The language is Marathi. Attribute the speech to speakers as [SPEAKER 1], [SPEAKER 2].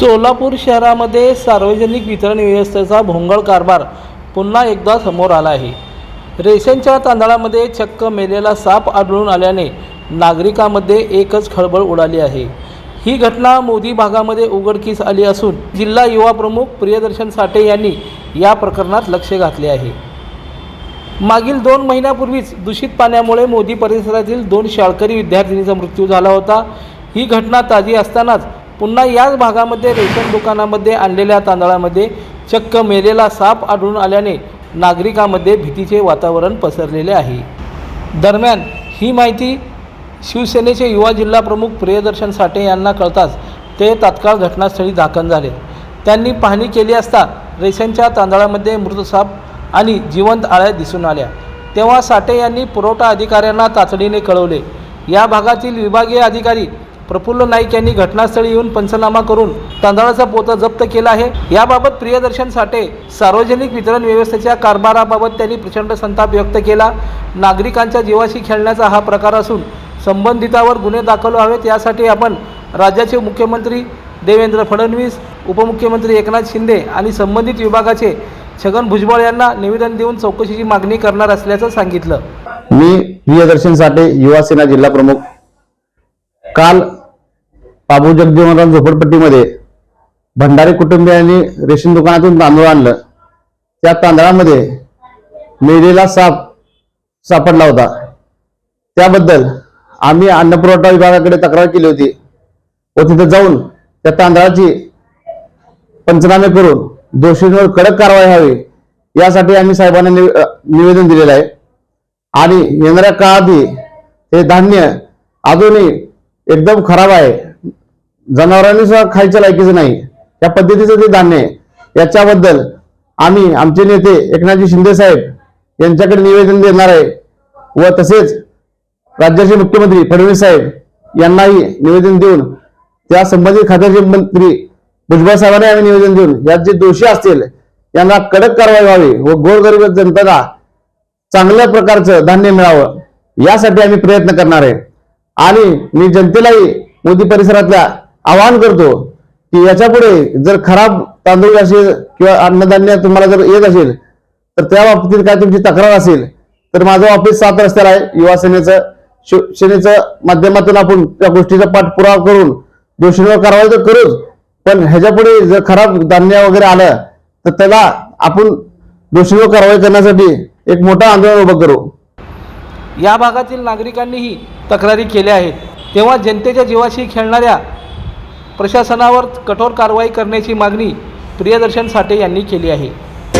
[SPEAKER 1] सोलापूर शहरामध्ये सार्वजनिक वितरण व्यवस्थेचा भोंगळ कारभार पुन्हा एकदा समोर आला आहे. रेशनच्या तांदळामध्ये चक्क मेलेला साप आढळून आल्याने नागरिकांमध्ये एकच खळबळ उडाली आहे. ही घटना मोदी भागामध्ये उघडकीस आली असून जिल्हा युवा प्रमुख प्रियदर्शन साठे यांनी या प्रकरणात लक्ष घातले आहे. मागील दोन महिन्यापूर्वीच दूषित पाण्यामुळे मोदी परिसरातील दोन शाळकरी विद्यार्थिनीचा मृत्यू झाला होता. ही घटना ताजी असतानाच पुन्हा याच भागामध्ये रेशन दुकानामध्ये आणलेल्या तांदळामध्ये चक्क मेलेला साप आढळून आल्याने नागरिकांमध्ये भीतीचे वातावरण पसरलेले आहे. दरम्यान ही माहिती शिवसेनेचे युवा जिल्हा प्रमुख प्रियदर्शन साठे यांना कळताच ते तात्काळ घटनास्थळी दाखल झाले. त्यांनी पाहणी केली असता रेशनच्या तांदळामध्ये मृतसाप आणि जिवंत आळ्या दिसून आल्या. तेव्हा साठे यांनी पुरवठा अधिकाऱ्यांना तातडीने कळवले. या भागातील विभागीय अधिकारी प्रफुल्ल नाईक यांनी घटनास्थळी येऊन पंचनामा करून तांदळाचा पोता जप्त केला आहे. याबाबत प्रियदर्शन साठे सार्वजनिक वितरण व्यवस्थेच्या कारभाराबाबत त्यांनी प्रचंड संताप व्यक्त केला. नागरिकांच्या जीवाशी खेळण्याचा हा प्रकार असून संबंधितावर गुन्हे दाखल व्हावेत यासाठी आपण राज्याचे मुख्यमंत्री देवेंद्र फडणवीस उपमुख्यमंत्री एकनाथ शिंदे आणि संबंधित विभागाचे छगन भुजबळ यांना निवेदन देऊन चौकशीची मागणी करणार असल्याचं सांगितलं.
[SPEAKER 2] मी प्रियदर्शन साठे युवासेना जिल्हा प्रमुख. काल बाबू जगजीवनराव झोपडपट्टीमध्ये भंडारी कुटुंबियांनी रेशन दुकानातून तांदूळ आणलं. त्या तांदळामध्ये मेलेला साप सापडला होता. त्याबद्दल आम्ही अन्नपुरवठा विभागाकडे तक्रार केली होती. व तिथे जाऊन त्या तांदळाची पंचनामे करून दोषींवर कडक कारवाई व्हावी यासाठी आम्ही साहेबांना निवे- निवेदन दिलेलं आहे. आणि येणाऱ्या काळातही हे धान्य अजूनही एकदम खराब आहे. जनावरांनी सुद्धा खायच्या लायकीचं नाही. या पद्धतीचं ते धान्य आहे. याच्याबद्दल आम्ही आमचे नेते एकनाथजी शिंदे साहेब यांच्याकडे निवेदन देणार आहे. व तसेच राज्याचे मुख्यमंत्री फडणवीस साहेब यांनाही निवेदन देऊन त्या संबंधित खात्याचे मंत्री भुजबळ साहेबांना आम्ही निवेदन देऊन यात जे दोषी असतील यांना कडक कारवाई व्हावी व गोरगरीब जनतेला चांगल्या प्रकारचं धान्य मिळावं यासाठी आम्ही प्रयत्न करणार आहे. आणि मी जनतेलाही मोदी परिसरातल्या आवाहन करतो की याच्यापुढे जर खराब तांदूळ असेल किंवा अन्नधान्य तुम्हाला जर येत असेल तर त्या बाबतीत काय तुमची तक्रार असेल तर माझं ऑफिस सात रस्त्याला आहे युवा सेनेचं. शिवसेनेचं माध्यमातून आपण त्या गोष्टीचा पाठपुरावा करून दोषींवर कारवाई तर करूच पण ह्याच्या पुढे जर खराब धान्य वगैरे आलं तर त्याला आपण दोषींवर कारवाई करण्यासाठी एक मोठं आंदोलन उभं करू.
[SPEAKER 1] या भागातील नागरिकांनीही तक्रारी केल्या आहेत. तेव्हा जनतेच्या जीवाशी खेळणाऱ्या प्रशासनावर कठोर कारवाई करण्याची मागणी प्रियदर्शन साठे यांनी केली आहे.